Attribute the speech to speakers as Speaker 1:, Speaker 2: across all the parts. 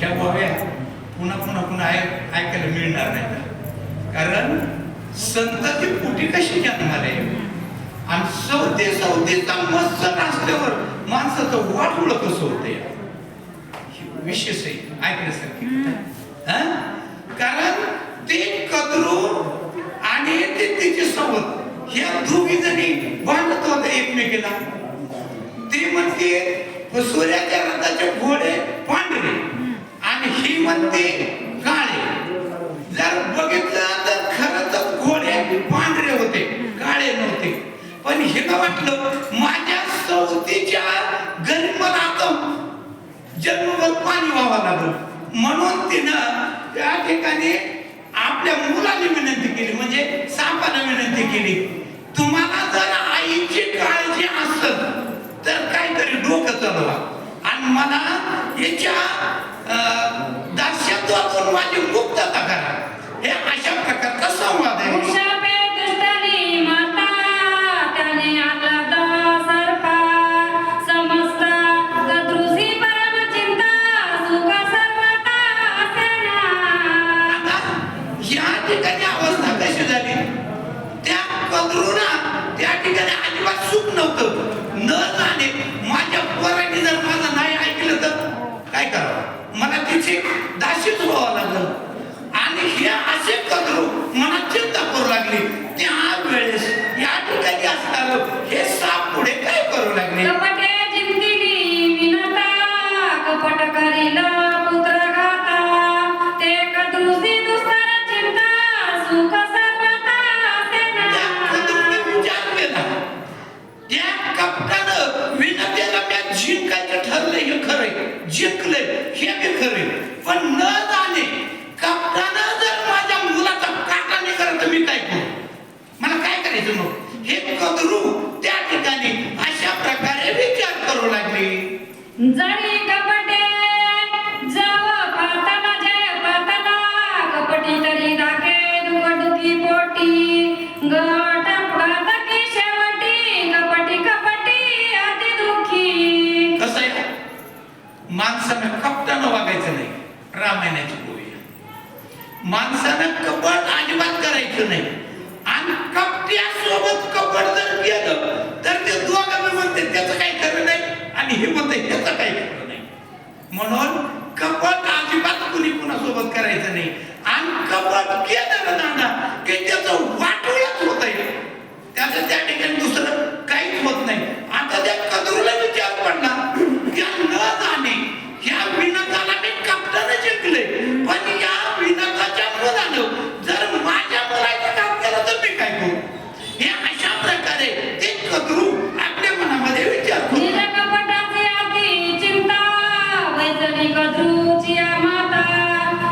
Speaker 1: ह्या गोव्या पुन्हा पुन्हा पुन्हा ऐक ऐकायला मिळणार नाही कारण संत ती पुटी कशी जन्माले? आणि सौते सौतेचा मस्त असल्यावर माणसाचं वाटुळ कसं होते. विशेष आहे ऐकण्यासारखी? कारण ते कदरू आणि ते तिचे सोबत ह्या दोघी जणी भांडत होत्या एकमेकीला. ते म्हणते सूर्याच्या रथाचे घोडे म्हणते काळे. जर बघितलं तर खरं तर घोडे पांढरे होते काळे नव्हते. पण हिला वाटलं माझ्या सवतीच्या घरी जन्म जन्मभर पाणी व्हावं लागलं. म्हणून तिनं त्या ठिकाणी आपल्या मुलाने विनंती केली म्हणजे सापाने विनंती केली तुम्हाला जर आईची काळजी असल तर काहीतरी डोकं चालवा आणि मला याच्या अं, दास्यत्वातून माझी मुक्तता करा हे अशा प्रकारचा संवाद आहे
Speaker 2: चिंता
Speaker 1: ठिकाणी अवस्था कशी झाली त्या त्या ठिकाणी अजिबात सुख नव्हतं. न जाणे माझ्या पोराने जर माझं नाही ऐकलं तर काय करावं? मला तिची दाशीच व्हावं लागलं? आणि हे असे कदरू मनात चिंता करू लागली. त्या वेळेस या ठिकाणी असणार हे साप पुढे काय करू लागले?
Speaker 2: कपटे करील पुत्र ते दुसर चिंता सुख सर्वता
Speaker 1: त्या कपटानं विनतेला त्या हे şıkkı माणसानं कपटानं वागायचं नाही. रामायणाची गोळी माणसानं कपट अजिबात करायचं नाही. आणि कपट्या सोबत कपट जर केलं तर ते दोघांना म्हणते त्याचं काही खरं नाही आणि हे म्हणते ह्याचं काही खरं नाही. म्हणून कपट अजिबात कुणी कुणासोबत करायचं नाही. आणि कपट केलं ना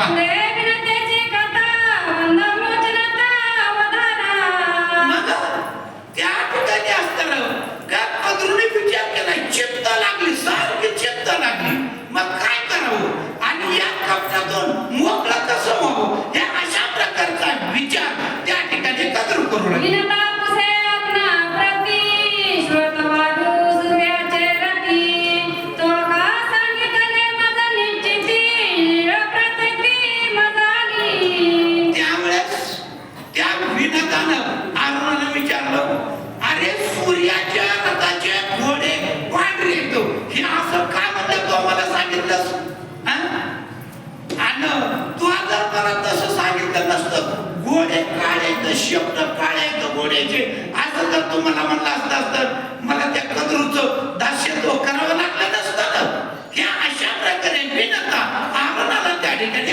Speaker 1: वा. त्या ठिकाणी असताना त्या कदरूने विचार केला लागली सारखी लागली. मग काय करावं? आणि या मोकळं कसं व्हावं? हे अशा प्रकारचा विचार त्या ठिकाणी कदरू करू लागली. तर शब्द काळे तर घोड्याचे? असं जर तू मला म्हणलं असतं असतं मला त्या कदरूचं दास्यत्व करावं लागलं नसतं. हे अशा प्रकारे विनता अरुणाला त्या ठिकाणी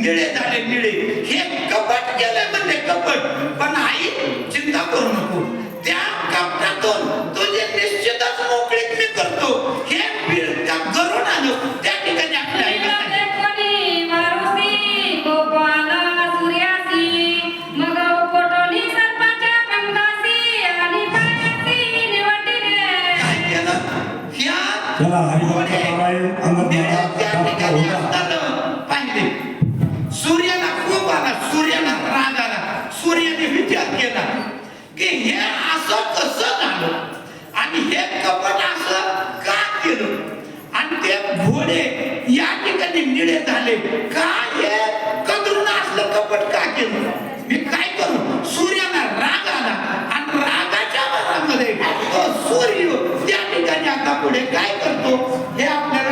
Speaker 2: निळे
Speaker 1: झाले निळे. हे कपट गेले म्हणजे कपट. पण आई चिंता करू नको. त्या कपटातून तुझे निश्चितच मोकळीक मी करतो. हे गरुड आलो त्या ठिकाणी आपल्या.
Speaker 2: कोणी मारुती गोपाला सूर्यासी मग पोटोली सर्पाच्या पंखासी आणि पायासी निवडीने
Speaker 1: काय केलं ह्या
Speaker 3: चला, हरिभक्त
Speaker 1: घोडे
Speaker 3: नारायण अंगद
Speaker 1: निळे
Speaker 3: महाराज
Speaker 1: त्या
Speaker 3: प्रताप
Speaker 1: ठिकाणी
Speaker 3: होता.
Speaker 1: असताना पाहिले सूर्याला खूप आला सूर्याला राग आला सूर्याने विचार केला की हे असं कसं झालं. आणि हे कपट असं का केलं? आणि ते घोडे या ठिकाणी निळे झाले. का हे? कदरून असलं कपट का केलं? मी काय करू? सूर्याला राग आला. आणि रागाच्या वरामध्ये तो सूर्य त्या ठिकाणी आता पुढे काय करतो? हे आपल्याला